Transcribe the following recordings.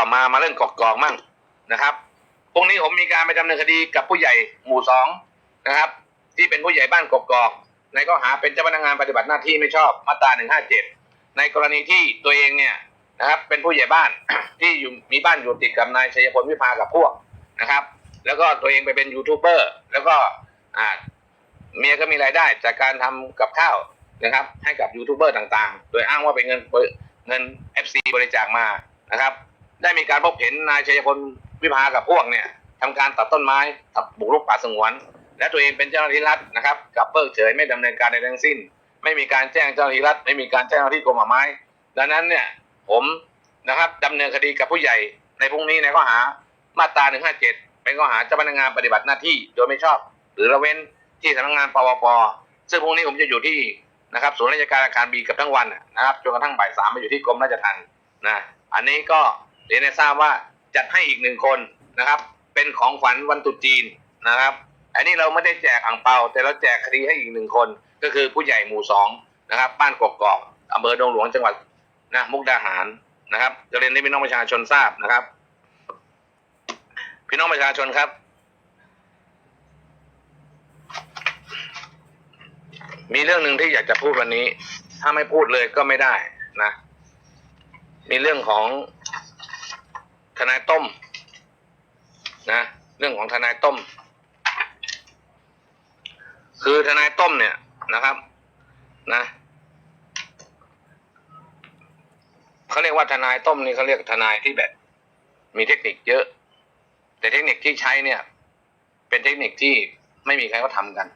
อมามาเรื่องกอกกอกมั่งนะครับพรุ่งนี้ผมมีการไปดำเนินคดีกับผู้ใหญ่หมู่สองนะครับ ที่เป็นผู้ใหญ่บ้านกอกกอกในข้อหาเป็นเจ้าพนักงานปฏิบัติหน้าที่ไม่ชอบมาตราหนึ่งห้าเจ็ดในกรณีที่ตัวเองเนี่ยนะครับ เป็นผู้ใหญ่บ้านที่อยู่มีบ้านอยู่ติดกับนายชัยพลวิภากับพวกนะครับ แล้วก็ตัวเองไปเป็นยูทูบเบอร์แล้วก็อ่าเมียก็มีรายได้จากการทำกับข้าวนะครับ ให้กับยูทูบเบอร์ต่างๆ โดยอ้างว่าเป็นเงินเปิดเงิน FC บริจาคมานะครับ ได้มีการพบเห็นนายชัยพลวิภากับพวกเนี่ยทำการตัดต้นไม้ตัดบุกรุกป่าสงวน และตัวเองเป็นเจ้าหน้าที่รัฐนะครับกับเพิกเฉยไม่ดำเนินการใดทั้งสิ้น ไม่มีการแจ้งเจ้าหน้าที่รัฐ ไม่มีการแจ้งเจ้าหน้าที่กรมป่าไม้ ดังนั้นเนี่ยผมนะครับดำเนินคดีกับผู้ใหญ่ในพรุ่งนี้ในข้อหามาตรา157 เป็นข้อหาเจ้าพนักงานปฏิบัติหน้าที่โดยไม่ชอบ หรือละเว้นที่สำนักงานปวปซึ่งพรุ่งนี้ผมจะอยู่ที่นะครับศูนย์ราชการอาคารบีกับทั้งวันนะครับจนกระทั่งบ่ายสามไปอยู่ที่กรมราชทัณฑ์นะอันนี้ก็ เรียนให้ทราบว่าจัดให้อีกหนึ่งคนนะครับ เป็นของขวัญวันตรุษจีนนะครับ อันนี้เราไม่ได้แจกอ่างเปาแต่เราแจกคดีให้อีกหนึ่งคน ก็คือผู้ใหญ่หมู่สองนะครับบ้านกกอกอำเภอดงหลวงจังหวัดนะมุกดาหารนะครับจะเรียนให้พี่น้องประชาชนทราบนะครับ พี่น้องประชาชนครับมีเรื่องหนึ่งที่อยากจะพูดวันนี้ ถ้าไม่พูดเลยก็ไม่ได้นะ มีเรื่องของ ทนายต้ม นะ เรื่องของทนายต้ม คือทนายต้มเนี่ยนะครับ นะเขาเรียกว่าทนายต้มนี่เขาเรียกทนายที่แบบ มีเทคนิคเยอะ แต่เทคนิคที่ใช้เนี่ย เป็นเทคนิคที่ไม่มีใครเขาทำกัน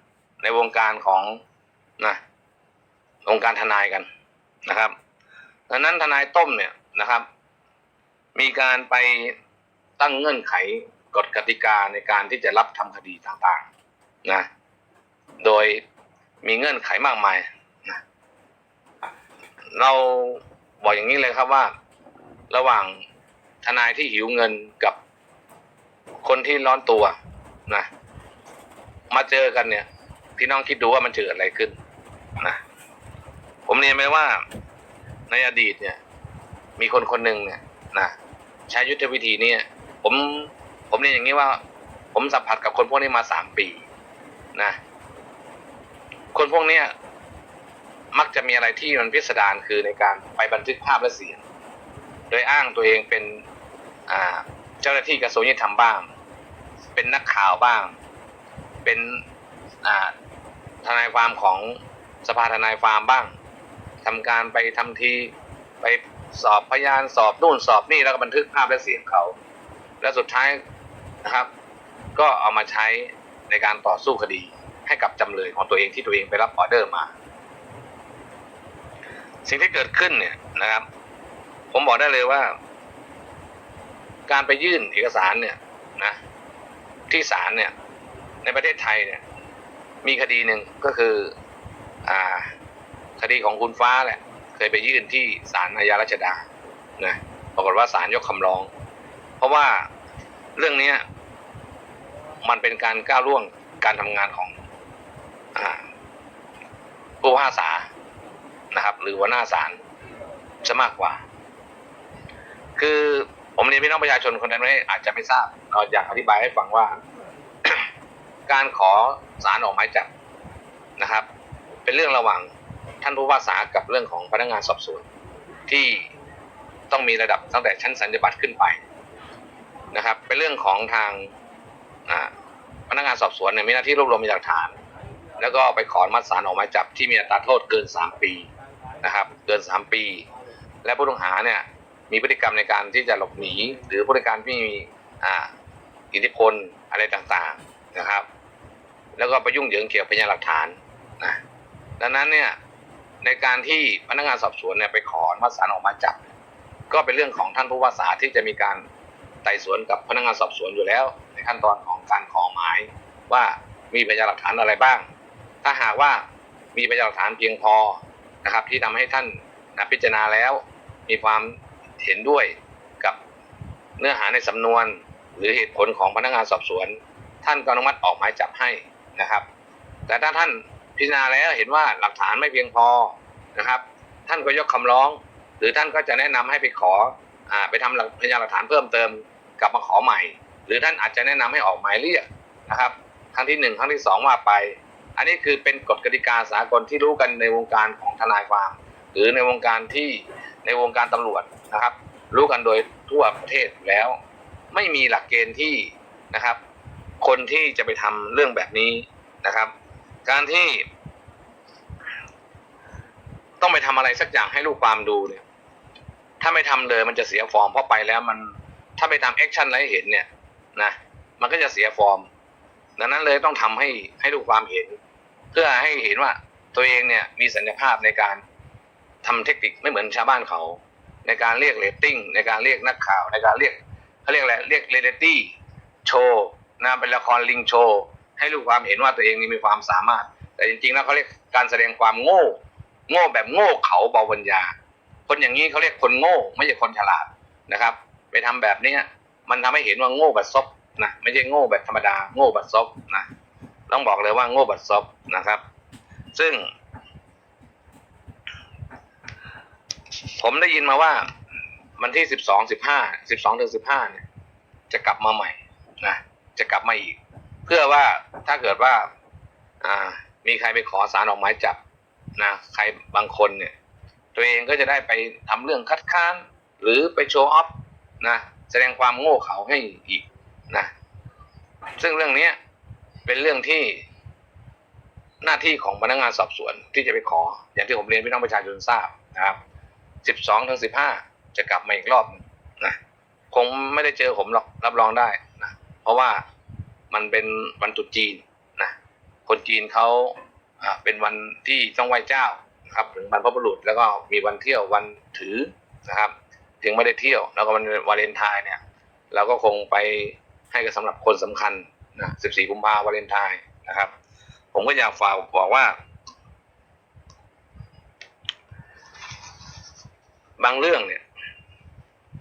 ในวงการของนะวงการทนายกันนะครับดังนั้นทนายต้มเนี่ยนะครับ มีการไปตั้งเงื่อนไขกฎกติกาในการที่จะรับทำคดีต่างๆนะ โดยมีเงื่อนไขมากมายนะเราบอกอย่างนี้เลยครับว่า ระหว่างทนายที่หิวเงินกับคนที่ร้อนตัวนะมาเจอกันเนี่ย พี่น้องคิดดูว่ามันเกิดอะไรขึ้นนะผมเรียนไปว่าในอดีตเนี่ย มีคนคนหนึ่งเนี่ยนะ ใช้ยุทธวิธีเนี้ผมผมเรียนอย่างนี้ว่า ผมสัมผัสกับคนพวกนี้มาสามปีนะ คนพวกเนี้ยมักจะมีอะไรที่มันพิสดารคือในการไปบันทึกภาพและเสียง โดยอ้างตัวเองเป็นอ่าเจ้าหน้าที่กระทรวงยุติธรรมบ้าง เป็นนักข่าวบ้าง เป็นอ่าทนายความของสภาทนายความบ้างทำการไปทำทีไป สอบพยานสอบนู่นสอบนี่แล้วก็บันทึกภาพและเสียงเขา แล้วสุดท้ายนะครับ ก็เอามาใช้ในการต่อสู้คดีให้กับจำเลยของตัวเองที่ตัวเองไปรับออเดอร์มา สิ่งที่เกิดขึ้นเนี่ยนะครับ ผมบอกได้เลยว่า การไปยื่นเอกสารเนี่ยนะ ที่ศาลเนี่ย ในประเทศไทยเนี่ย มีคดีหนึ่งก็คือ อ่า คดีของคุณฟ้าแหละ ยไปยื่นที่ศาลอาญารัชดานะปรากฏว่าศาลยกคำร้อง เพราะว่าเรื่องเนี้ยมันเป็นการก้าวล่วงการทำงานของอผู้พิพากษานะครับ หรือหัวหน้าศาลจะมากกว่า คือผมเรียนพี่น้องประชาชนคนนั้นไม่อาจจะไม่ทราบเราอยากอธิบายให้ฟังว่า การขอสารออกหมายจับนะครับ เป็นเรื่องระหว่าง ท่านผู้พิพากษากับเรื่องของพนักงานสอบสวนที่ต้องมีระดับตั้งแต่ชั้นสัญญาบัตรขึ้นไปนะครับ เป็นเรื่องของทางพนักงานสอบสวนเนี่ยมีหน้าที่รวบรวมพยานหลักฐาน แล้วก็ไปขอมัดศาลออกหมายจับที่มีอัตราโทษเกิน 3 ปีนะครับ เกิน 3 ปี และผู้ต้องหาเนี่ยมีพฤติกรรมในการที่จะหลบหนี หรือพฤติกรรที่มีอิทธิพลอะไรต่างๆนะครับ แล้วก็ไปยุ่งเหยิงเกี่ยวกับพยานหลักฐานนะดังนั้นเนี่ย ในการที่พนักงานสอบสวนเนี่ยไปขออนุมัดศาลออกมาจับ ก็เป็นเรื่องของท่านผู้ว่าษาที่จะมีการไต่สวนกับพนักงานสอบสวนอยู่แล้ว ในขั้นตอนของการขอหมายว่ามีพยานหลักฐานอะไรบ้าง ถ้าหากว่ามีพยานหลักฐานเพียงพอนะครับที่ทำให้ท่านนะพิจารณาแล้ว มีความเห็นด้วยกับเนื้อหาในสำนวน หรือเหตุผลของพนักงานสอบสวน ท่านก็อนุมัติออกหมายจับให้นะครับ แต่ถ้าท่าน พิจารณาแล้วเห็นว่าหลักฐานไม่เพียงพอนะครับ ท่านก็ยกคำร้อง หรือท่านก็จะแนะนำให้ไปขออไปทำหลักพยานหลักฐานเพิ่มเติมกลับมาขอใหม่ หรือท่านอาจจะแนะนำให้ออกหมายเรียกนะครับครั้งที่หนึ่งครั้งที่สองว่าไป อันนี้คือเป็นกฎกติกาสากลที่รู้กันในวงการของทนายความ หรือในวงการที่ในวงการตำรวจนะครับ รู้กันโดยทั่วประเทศแล้ว ไม่มีหลักเกณฑ์ที่นะครับ คนที่จะไปทำเรื่องแบบนี้นะครับ การที่ ต้องไปทำอะไรสักอย่างให้ลูกความดูเนี่ย ถ้าไม่ทำเลยมันจะเสียฟอร์มเพราะไปแล้วมันถ้าไปทำแอคชั่นอะไรให้เห็นเนี่ยนะมันก็จะเสียฟอร์ม ดังนั้นเลยต้องทำให้ให้ลูกความเห็น เพื่อให้เห็นว่าตัวเองเนี่ยมีศักยภาพในการทำเทคนิคไม่เหมือนชาวบ้านเขา ในการเรียกเรตติ้งในการเรียกนักข่าวในการเรียกเขาเรียกอะไรเรียกเรตตี้โชว์นะเป็นละครลิงโชว์ ให้ลูกความเห็นว่าตัวเองนี่มีความสามารถ แต่จริงๆแล้วเขาเรียกการแสดงความโง่ โง่แบบโง่เขาเบาปัญญา คนอย่างนี้เขาเรียกคนโง่ ไม่ใช่คนฉลาดนะครับ ไปทำแบบนี้มันทำให้เห็นว่าโง่บัดซบนะไม่ใช่โง่แบบธรรมดาโง่บัดซบนะต้องบอกเลยว่าโง่บัดซบนะครับ ซึ่ง ผมได้ยินมาว่าวันที่สิบสองสิบห้าสิบสองถึงสิบห้าเนี่ยจะกลับมาใหม่นะจะกลับมาอีก เพื่อว่าถ้าเกิดว่า อ่า มีใครไปขอสารออกหมายจับนะใครบางคนเนี่ย ตัวเองก็จะได้ไปทำเรื่องคัดค้าน หรือไปโชว์ออฟนะแสดงความโง่เขลาให้อีกนะซึ่งเรื่องเนี้ยเป็นเรื่องที่หน้าที่ของพนักงานสอบสวนที่จะไปขอ อย่างที่ผมเรียนพี่น้องประชาชนทราบนะครับสิบสองถึงสิบห้าจะกลับมาอีกรอบนะคงไม่ได้เจอผมหรอกรับรองได้นะเพราะว่า มันเป็นวันตรุษจีนนะคนจีนเขาเป็นวันที่ต้องไหว้เจ้านะครับถึงบรรพบุรุษแล้วก็มีวันเที่ยววันถือนะครับ ถึงไม่ได้เที่ยว แล้วก็วันวาเลนไทน์เนี่ย เราก็คงไปให้กับสำหรับคนสำคัญนะ14กุมภาวาเลนไทน์นะครับ ผมก็อยากฝากบอกว่า บางเรื่องเนี่ย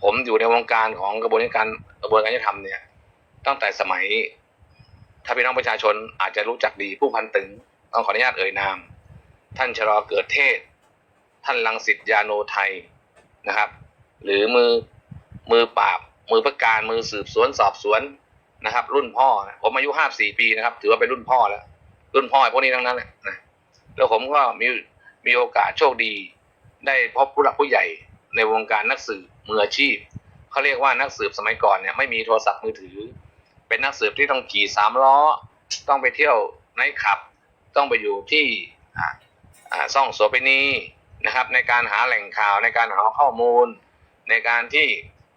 ผมอยู่ในวงการของกระบวนการกระบวนการยุติธรรมเนี่ย ตั้งแต่สมัย ถ้าพี่น้องประชาชนอาจจะรู้จักดีผู้พันตึงต้องขออนุญาตเอ่ยนาม ท่านชะลอเกิดเทศ ท่านลังสิตยาโนไทยนะครับ หรือมือมือปราบ มือประการมือสืบสวนสอบสวนนะครับ รุ่นพ่อนะผมอายุห้าสี่ปีนะครับ ถือว่าเป็นรุ่นพ่อแล้ว รุ่นพ่อไอ้พวกนี้ทั้งนั้นแหละนะแล้วผมก็มีมีโอกาสโชคดี ได้พบผู้หลักผู้ใหญ่ในวงการนักสืบมืออาชีพเขาเรียกว่านักสืบสมัยก่อนเนี่ยไม่มีโทรศัพท์มือถือ เป็นนักสืบที่ต้องขี่สามล้อ ต้องไปเที่ยวไนท์คลับ ต้องไปอยู่ที่ซ่องโสเภณีนะครับ ในการหาแหล่งข่าวในการหาข้อมูล ในการที่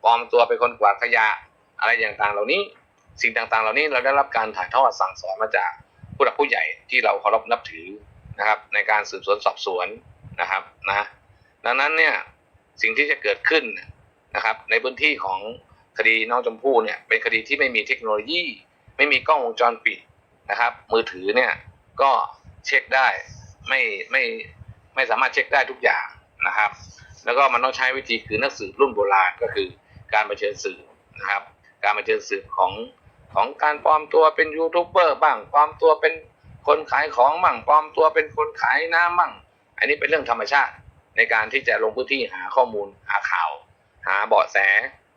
ปลอมตัวเป็นคนกวาดขยะอะไรอย่างต่างเหล่านี้ สิ่งต่างๆ เหล่านี้เราได้รับการถ่ายทอดสั่งสอนมาจากผู้หลักผู้ใหญ่ที่เราเคารพนับถือนะครับ ในการสืบสวนสอบสวนนะครับนะดังนั้นเนี่ยสิ่งที่จะเกิดขึ้นนะครับในพื้นที่ของ คดีน้องชมพู่เนี่ยเป็นคดีที่ไม่มีเทคโนโลยี ไม่มีกล้องวงจรปิดนะครับ มือถือเนี่ยก็เช็คได้ไม่ไม่ไม่สามารถเช็คได้ทุกอย่างนะครับ แล้วก็มันต้องใช้วิธีคือนักสืบรุ่นโบราณก็คือการมาเชิญสืบนะครับ การมาเชิญสืบของของการปลอมตัวเป็นยูทูบเบอร์บ้างปลอมตัวเป็นคนขายของบ้างปลอมตัวเป็นคนขายน้ำบ้างอันนี้เป็นเรื่องธรรมชาติในการที่จะลงพื้นที่หาข้อมูลหาข่าว หาเบาะแส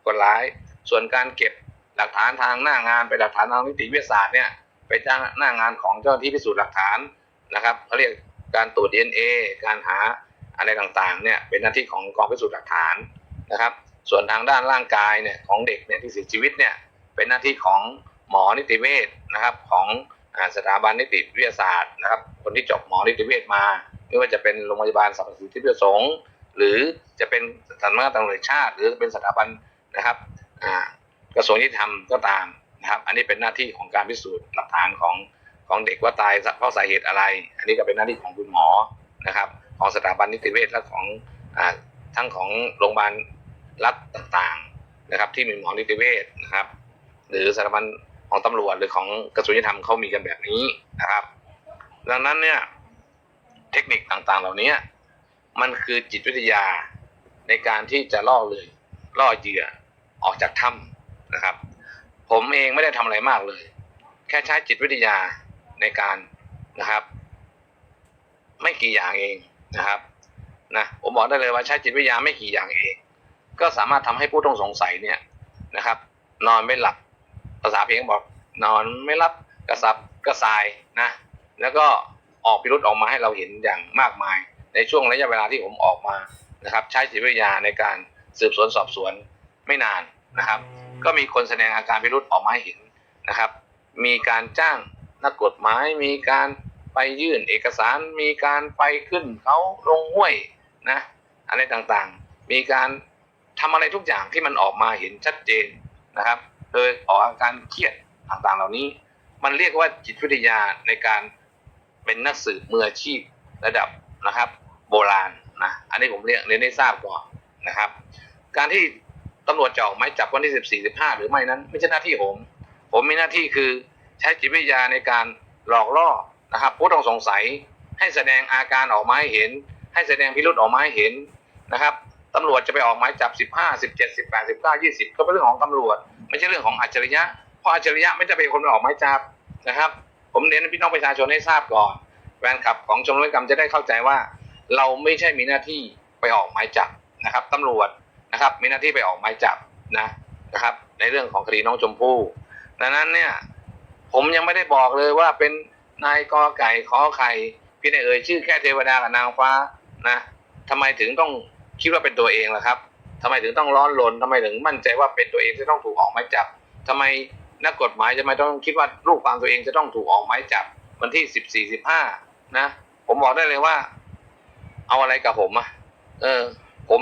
คนร้าย ส่วนการเก็บหลักฐานทางหน้างานไปนหลักฐานทางนิติวิทยาศาสตร์เนี่ยไปจ้างหน้างานของเจ้าหน้าที่พิสูจน์หลักฐานนะครับเขาเรียกการตรวจ DNA การหาอะไรต่างๆเนี่ยเป็นหน้าที่ของกองพิสูจน์หลักฐานนะครับ ส่วนทางด้านร่างกายเนี่ยของเด็กเนี่ยที่เสียชีวิตเนี่ยเป็นหน้าที่ของหมอนิติเวชนะครับของสถาบันนิติวิทยาศาสตร์นะครับคนที่จบหมอนิติเวชมาไม่ว่าจะเป็นโรงพยาบาลสรรพสิทธิประสงค์ หรือจะเป็นสำนักงานตำรวจชาติ หรือเป็นสถาบันนะครับ กระทรวงยุติธรรมก็ตามนะครับ อันนี้เป็นหน้าที่ของการพิสูจน์หลักฐานของของเด็กว่าตายเพราะสาเหตุอะไร อันนี้ก็เป็นหน้าที่ของคุณหมอนะครับ ของสถาบันนิติเวชและของอทั้งของโรงพยาบาลรัฐต่างๆนะครับ ที่มีหมอนิติเวชนะครับ หรือสถาบันของตำรวจหรือของกระทรวงยุติธรรมเขามีกันแบบนี้นะครับ ดังนั้นเนี่ยเทคนิคต่างๆ เหล่านี้มันคือจิตวิทยาในการที่จะล่อเลยล่อเหยื่อ ออกจากถ้ำนะครับ ผมเองไม่ได้ทำอะไรมากเลย แค่ใช้จิตวิทยาในการนะครับ ไม่กี่อย่างเองนะครับนะผมบอกได้เลยว่าใช้จิตวิทยาไม่กี่อย่างเอง ก็สามารถทำให้ผู้ต้องสงสัยเนี่ยนะครับ นอนไม่หลับภาษาเพลงบอก นอนไม่หลับกระสับกระส่ายนะแล้วก็ออกพิรุษออกมาให้เราเห็นอย่างมากมาย ในช่วงระยะเวลาที่ผมออกมานะครับ ใช้จิตวิทยาในการสืบสวนสอบสวน ไม่นานนะครับ ก็มีคนแสดงอาการพิรุษออกมาให้เห็นนะครับ มีการจ้างนักกฎหมายมีการไปยื่นเอกสารมีการไปขึ้นเขาลงห้วยนะอะไรต่างๆ มีการทำอะไรทุกอย่างที่มันออกมาเห็นชัดเจนนะครับ โดยออกอาการเครียดต่างๆ เหล่านี้ มันเรียกว่าจิตวิทยาในการเป็นนักสืบมืออาชีพระดับนะครับ โบราณนะอันนี้ผมเรียกเรียนให้ทราบก่อนนะครับ การที่ ตำรวจจะออกหมายจับวันที่14 15หรือไม่นั้น ไม่ใช่หน้าที่ผม ผมมีหน้าที่คือใช้จิตวิทยาในการหลอกล่อนะครับผู้ต้องสงสัยให้แสดงอาการออกมาให้เห็น ให้แสดงพิรุษออกมาให้เห็นนะครับตำรวจจะไปออกหมายจับ 15 17 18 19 20 ก็เป็นเรื่องของตำรวจ ไม่ใช่เรื่องของอัจฉริยะ เพราะอัจฉริยะไม่จะเป็นคนไปออกหมายจับนะครับ ผมเน้นพี่น้องประชาชนให้ทราบก่อนแฟนคลับของชมรมกรรมจะได้เข้าใจว่า เราไม่ใช่มีหน้าที่ไปออกหมายจับนะครับตำรวจ นะครับ มีหน้าที่ไปออกหมายจับนะนะครับ ในเรื่องของคดีน้องชมพู่ดังนั้นเนี่ย ผมยังไม่ได้บอกเลยว่าเป็นนายกอไก่ขอไข่พี่นายเอ่ยชื่อแค่เทวดากับนางฟ้านะทำไมถึงต้องคิดว่าเป็นตัวเองล่ะครับทำไมถึงต้องร้อนรนทำไมถึงมั่นใจว่าเป็นตัวเองที่ต้องถูกออกหมายจับทำไมนักกฎหมายจะไม่ต้องคิดว่าลูกความตัวเองจะต้องถูกออกหมายจับวันที่สิบสี่สิบห้านะ ผมบอกได้เลยว่า เอาอะไรกับผมอะเออ ผม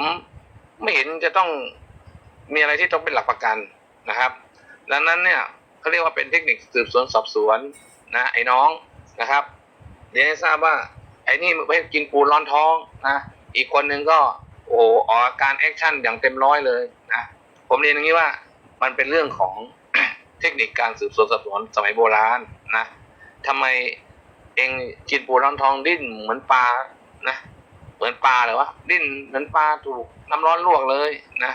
ไม่เห็นจะต้องมีอะไรที่ต้องเป็นหลักประกันนะครับ ดังนั้นเนี่ยเขาเรียกว่าเป็นเทคนิคสืบสวนสอบสวนนะไอ้น้องนะครับเรียนให้ทราบว่า ไอ้นี่ไปกินปูนร้อนท้องนะอีกคนหนึ่งก็โอ้โหออกอาการแอคชั่นอย่างเต็มร้อยเลยนะผมเรียนอย่างนี้ว่ามันเป็นเรื่องของเทคนิคการสืบสวนสอบสวนสมัยโบราณนะทำไมเองกินปูร้อนท้องดิ้นเหมือนปลา เหมือนปลาเลยวะดิ้นเหมือนปลาถูกน้ำร้อนลวกเลยนะ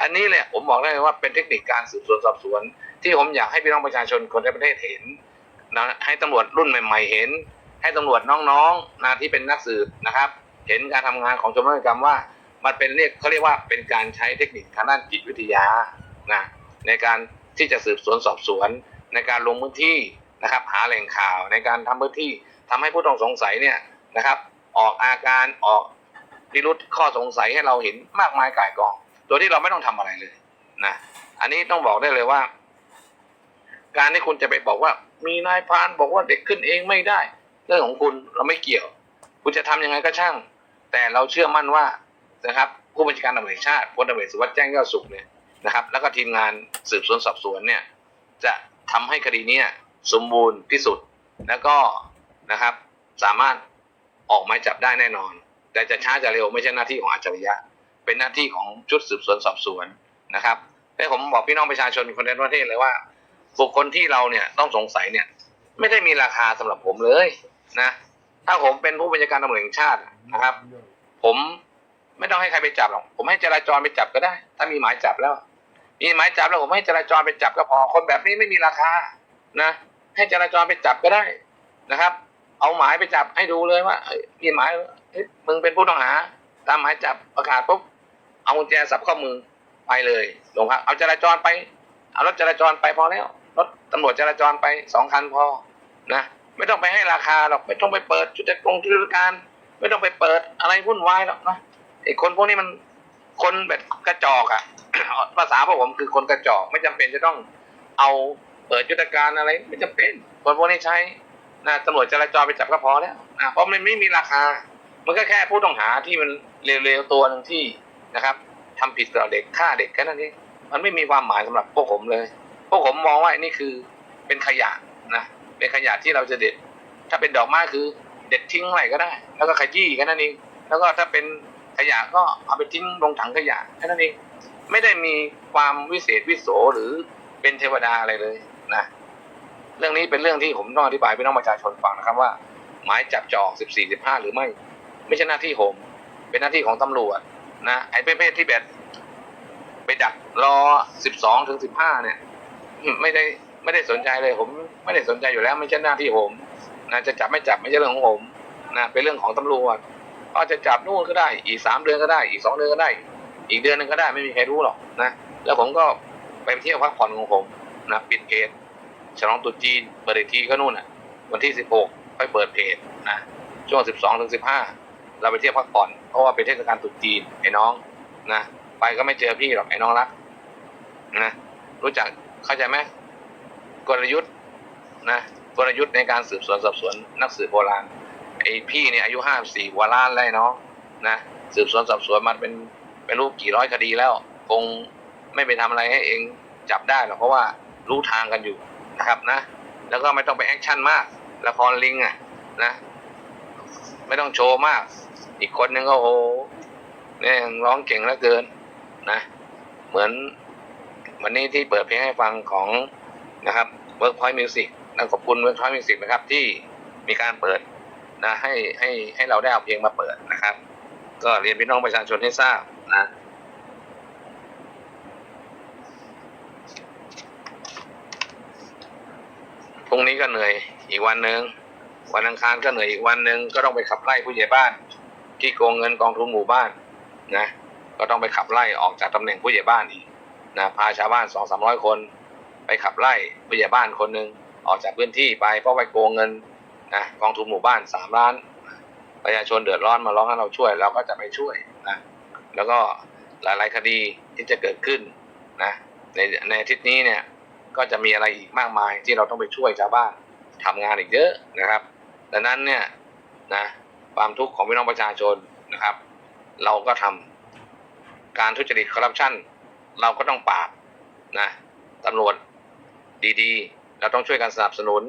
อันนี้แหละผมบอกได้เลยว่าเป็นเทคนิคการสืบสวนสอบสวน ที่ผมอยากให้พี่น้องประชาชนคนในประเทศเห็นนะให้ตำรวจรุ่นใหม่ ๆ เห็น ให้ตำรวจน้องๆนะที่เป็นนักสืบนะครับ เห็นการทำงานของชมรมกรรมว่า มันเป็นเรียกเขาเรียกว่าเป็นการใช้เทคนิคทางด้านจิตวิทยานะในการที่จะสืบสวนสอบสวน ในการลงพื้นที่นะครับ หาแหล่งข่าวในการทำพื้นที่ทำให้ผู้ต้องสงสัยเนี่ยนะครับ ออกอาการออกพิรุษข้อสงสัยให้เราเห็นมากมายก่ายกอง โดยที่เราไม่ต้องทำอะไรเลยนะอันนี้ต้องบอกได้เลยว่า การที่คุณจะไปบอกว่า มีนายพานบอกว่าเด็กขึ้นเองไม่ได้ เรื่องของคุณเราไม่เกี่ยว คุณจะทำยังไงก็ช่าง แต่เราเชื่อมั่นว่านะครับ ผู้บัญชาการตำรวจแห่งชาติพลตำรวจสุวัสดิ์แจ้งยอดสุขเนี่ยนะครับ แล้วก็ทีมงานสืบสวนสอบสวนเนี่ย จะทำให้คดีนี้สมบูรณ์ที่สุดแล้วก็นะครับ สามารถ ออกหมายจับได้แน่นอน แต่จะช้าจะเร็วไม่ใช่หน้าที่ของอัจฉริยะ เป็นหน้าที่ของชุดสืบสวนสอบสวนนะครับและผมบอกพี่น้องประชาชนคนในประเทศเลยว่าบุคคลที่เราเนี่ยต้องสงสัยเนี่ย ไม่ได้มีราคาสำหรับผมเลยนะ ถ้าผมเป็นผู้บัญชาการตำรวจแห่งชาตินะครับ ผมไม่ต้องให้ใครไปจับหรอกผมให้จราจรไปจับก็ได้ ถ้ามีหมายจับแล้วมีหมายจับแล้วผมให้จราจรไปจับก็พอคนแบบนี้ไม่มีราคานะ ให้จราจรไปจับก็ได้นะครับ เอาหมายไปจับให้ดูเลยว่ายมีหมายมึงเป็นผู้ต้องหา ตามหมายจับประกาศปุ๊บเอากุญแจสับข้อมือไปเลยลงครับเอาจราจรไป เอารถจราจรไปพอแล้วรถตำรวจจราจรไปสองคันพอนะไม่ต้องไปให้ราคาหรอกไม่ต้องไปเปิดจุดจักรงจุดการ ไม่ต้องไปเปิดอะไรวุ่นวายหรอกนะไอ้คนพวกนี้มันคนแบบกระจอกอะภาษาพวกผมคือคนกระจอก ไม่จำเป็นจะต้องเอาเปิดยุทธการอะไร ไม่จำเป็นคนพวกนี้ใช้ นะตำรวจจราจรไปจับก็พอแล้วนะเพราะมันไม่มีราคา มันก็แค่ผู้ต้องหาที่มันเร็วๆตัวหนึ่งที่นะครับทำผิดต่อเด็กฆ่าเด็กแค่นั้นเองมันไม่มีความหมายสำหรับพวกผมเลย พวกผมมองว่านี่คือเป็นขยะนะเป็นขยะที่เราจะเด็ด ถ้าเป็นดอกไม้คือเด็ดทิ้งอะไรก็ได้ แล้วก็ขยี้แค่นั้นเองแล้วก็ถ้าเป็นขยะก็เอาไปทิ้งลงถังขยะแค่นั้นเองไม่ได้มีความวิเศษวิโสหรือเป็นเทวดาอะไรเลยนะ เรื่องนี้เป็นเรื่องที่ผมต้องอธิบายพี่น้องประชาชนฟังนะครับว่า หมายจับจะออก14 15 หรือไม่ ไม่ใช่หน้าที่ผม เป็นหน้าที่ของตำรวจนะไอ้ประเภทที่แบบไปดักรอ 12ถึง15 เนี่ย ไม่ได้ไม่ได้สนใจเลยผม ไม่ได้สนใจอยู่แล้ว ไม่ใช่หน้าที่ผมนะจะจับไม่จับไม่ใช่เรื่องของผมนะเป็นเรื่องของตำรวจก็จะจับนู่นก็ได้ อีกสามเดือนก็ได้ อีกสองเดือนก็ได้ อีกเดือนหนึ่งก็ได้ไม่มีใครรู้หรอกนะ แล้วผมก็ไปเที่ยวพักผ่อนของผมนะปิดเพจ ฉลองตุจีนเปิดอีกทีก็นู่นอะ วันที่สิบหกค่อยเปิดเพจนะช่วงสิบสองถึงสิบห้าเราไปเที่ยวพักผ่อนเพราะว่าเป็นเทศกาลตุจีนไอ้น้องนะไปก็ไม่เจอพี่หรอกไอ้น้องรักนะรู้จักเข้าใจไหมกลยุทธ์นะกลยุทธ์ในการสืบสวนสอบสวนนักสืบโบราณไอ้พี่เนี่ยอายุห้าสี่วาล้านแล้วไอ้น้องนะสืบสวนสอบสวนมันเป็นเป็นรูปกี่ร้อยคดีแล้ว คงไม่ไปทำอะไรให้เองจับได้หรอกเพราะว่ารู้ทางกันอยู่ นะครับนะ แล้วก็ไม่ต้องไปแอคชั่นมากละครลิงอะนะ ไม่ต้องโชว์มาก อีกคนนึงก็โอ้โหเนี่ยร้องเก่งเหลือเกินนะ เหมือนวันนี้ที่เปิดเพลงให้ฟังของนะครับ Workpoint Music นะขอบคุณ Workpoint Music นะครับที่มีการเปิดนะให้ให้ให้เราได้เอาเพลงมาเปิดนะครับ ก็เรียนพี่น้องประชาชนให้ทราบนะ รุ่งนี้ก็เหนื่อยอีกวันหนึ่งวันอังคารก็เหนื่อยอีกวันหนึ่งก็ต้องไปขับไล่ผู้ใหญ่บ้าน ที่โกงเงินกองทุนหมู่บ้านนะก็ต้องไปขับไล่ออกจากตำแหน่งผู้ใหญ่บ้านอีกนะพาชาวบ้านสองสามร้อยคน ไปขับไล่ผู้ใหญ่บ้านคนหนึ่งออกจากพื้นที่ไปเพราะไปโกงเงินนะกองทุนหมู่บ้านสามล้านประชาชนเดือดร้อนมาร้องให้เราช่วยเราก็จะไปช่วยนะแล้วก็หลาย ๆ คดีที่จะเกิดขึ้นนะในในอาทิตย์นี้เนี่ย ก็จะมีอะไรอีกมากมายที่เราต้องไปช่วยชาวบ้านทำงานอีกเยอะนะครับ ดังนั้นเนี่ยนะความทุกข์ของพี่น้องประชาชนนะครับ เราก็ทำการทุจริตคอร์รัปชันเราก็ต้องปราบนะตำรวจดีๆ เราต้องช่วยกันสนับสนุน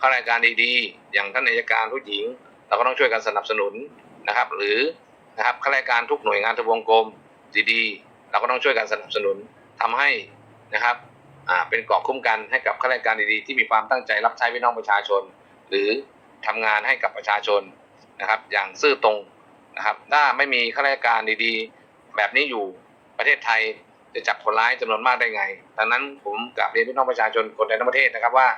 ข้าราชการดีๆ อย่างท่านอัยการผู้หญิง เราก็ต้องช่วยกันสนับสนุนนะครับ หรือนะครับข้าราชการทุกหน่วยงานทุกวงกลมดีๆ เราก็ต้องช่วยกันสนับสนุนทำให้นะครับ อ่าเป็นกราะคุ้มกันให้กับข้าราชการดีๆที่มีความตั้งใจรับใช้พี่น้องประชาชน หรือทำงานให้กับประชาชนนะครับ อย่างซื่อตรงนะครับ ถ้าไม่มีข้าราชการดีๆ แบบนี้อยู่ประเทศไทยจะจับคนร้ายจำนวนมากได้ไง ดังนั้นผมกราบเรียนพี่น้องประชาชนคนในทั้งประเทศนะครับว่า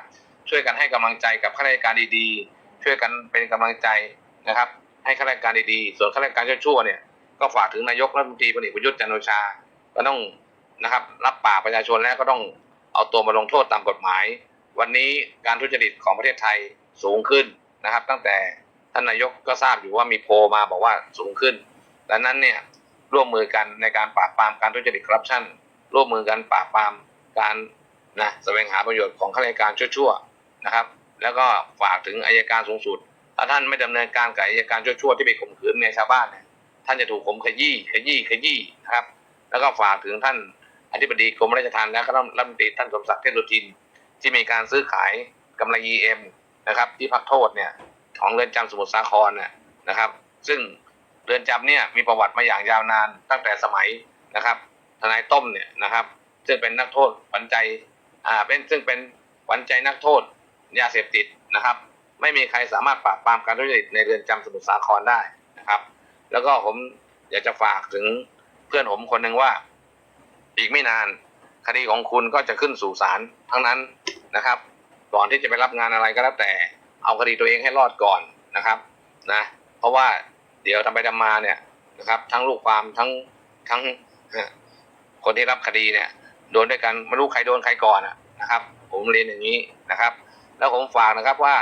ช่วยกันให้กำลังใจกับข้าราชการดีๆ ช่วยกันเป็นกำลังใจนะครับ ให้ข้าราชการดีๆ ส่วนข้าราชการชั่วๆเนี่ยก็ฝากถึงนายกรัฐมนตรีพลเอกประยุทธ์จันโอชา ก็ต้องนะครับ รับปากประชาชนแล้วก็ต้อง เอาตัวมาลงโทษตามกฎหมาย วันนี้การทุจริตของประเทศไทยสูงขึ้นนะครับ ตั้งแต่ท่านนายกก็ทราบอยู่ว่ามีโพลมาบอกว่าสูงขึ้นดังนั้นเนี่ยร่วมมือกันในการปราบปรามการทุจริตคอร์รัปชันร่วมมือกันปราบปรามการนะแสวงหาประโยชน์ของข้าราชการชั่วๆนะครับ แล้วก็ฝากถึงอายการสูงสุด ถ้าท่านไม่ดำเนินการกับอายการชั่วๆที่ไปข่มขืนเมียชาวบ้านเนี่ยท่านจะถูกข่มขยี้ขยี้ขยี้นะครับ แล้วก็ฝากถึงท่าน อธิบดีกรมราชทัณฑ์และก็รัฐมนตรีท่านสมศักดิ์เทพสุทิน ที่มีการซื้อขายกำไร EM นะครับ ที่พักโทษเนี่ยของเรือนจำสมุทรสาครเนี่ยนะครับ ซึ่งเรือนจำเนี่ยมีประวัติมาอย่างยาวนานตั้งแต่สมัยนะครับทนายต้มเนี่ยนะครับซึ่งเป็นนักโทษขวัญใจอ่าเป็นซึ่งเป็นขวัญใจนักโทษยาเสพติดนะครับ ไม่มีใครสามารถปราบปรามการทุจริตในเรือนจำสมุทรสาครได้นะครับ แล้วก็ผมอยากจะฝากถึงเพื่อนผมคนหนึ่งว่า อีกไม่นาน คดีของคุณก็จะขึ้นสู่ศาลทั้งนั้นนะครับ ก่อนที่จะไปรับงานอะไรก็แล้วแต่ เอาคดีตัวเองให้รอดก่อนนะครับนะเพราะว่าเดี๋ยวทำไปทำมาเนี่ยนะครับ ทั้งลูกความทั้งทั้งคนที่รับคดีเนี่ย โดนด้วยกันไม่รู้ใครโดนใครก่อนนะครับ ผมเรียนอย่างนี้นะครับ แล้วผมฝากนะครับว่า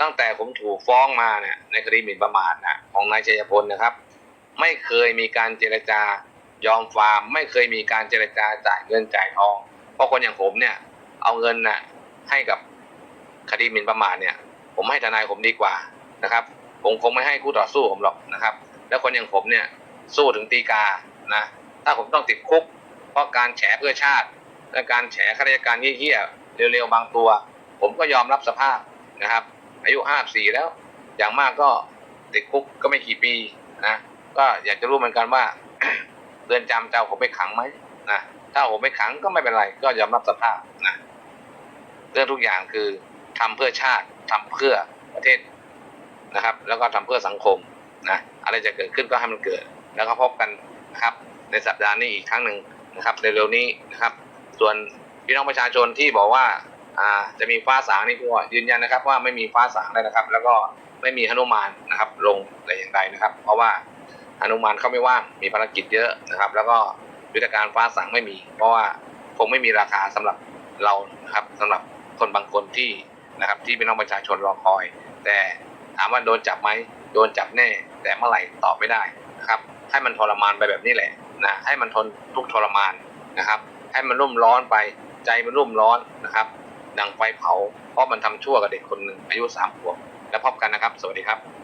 ตั้งแต่ผมถูกฟ้องมาเนี่ยในคดีหมิ่นประมาทนะของนายชัยพลนะครับ ไม่เคยมีการเจรจา ยอมฟาร์มไม่เคยมีการเจรจาจ่ายเงินจ่ายทอง เพราะคนอย่างผมเนี่ย เอาเงินน่ะให้กับคดีหมิ่นประมาทเนี่ย ผมให้ทนายผมดีกว่านะครับ ผมคงไม่ให้คู่ต่อสู้ผมหรอกนะครับ แล้วคนอย่างผมเนี่ยสู้ถึงตีกานะถ้าผมต้องติดคุก เพราะการแฉเพื่อชาติและการแฉข้าราชการเหี้ยๆเร็วๆบางตัว ผมก็ยอมรับสภาพนะครับ อายุห้าสี่แล้ว อย่างมากก็ติดคุกก็ไม่กี่ปีนะก็อยากจะรู้เหมือนกันว่า เรือนจำจะเอาผมไปขังไหมนะถ้าผมไปขังก็ไม่เป็นไร ก็ยอมรับสภาพนะเรื่องทุกอย่างคือทำเพื่อชาติทำเพื่อประเทศนะครับ แล้วก็ทำเพื่อสังคมนะอะไรจะเกิดขึ้นก็ให้มันเกิด แล้วก็พบกันนะครับ ในสัปดาห์นี้อีกครั้งหนึ่งนะครับเร็วๆนี้นะครับ ส่วนพี่น้องประชาชนที่บอกว่าอ่าจะมีฟ้าสางนี่ก็ยืนยันนะครับ ว่าไม่มีฟ้าสางเลยนะครับ แล้วก็ไม่มีหนุมานนะครับ ลงแต่อย่างใดนะครับ เพราะว่า อนุมานเขาไม่ว่างมีภารกิจเยอะนะครับ แล้วก็ยุทธการฟ้าสั่งไม่มี เพราะว่าคงไม่มีราคาสำหรับเรานะครับสำหรับคนบางคนที่นะครับที่พี่น้องประชาชนรอคอย แต่ถามว่าโดนจับไหมโดนจับแน่ แต่เมื่อไหร่ตอบไม่ได้นะครับให้มันทรมานไปแบบนี้แหละนะให้มันทนทุกทรมานนะครับ ให้มันรุ่มร้อนไปใจมันรุ่มร้อนนะครับ ดังไฟเผา เพราะมันทำชั่วกับเด็กคนหนึ่งอายุสามขวบแล้วพบกันนะครับ สวัสดีครับ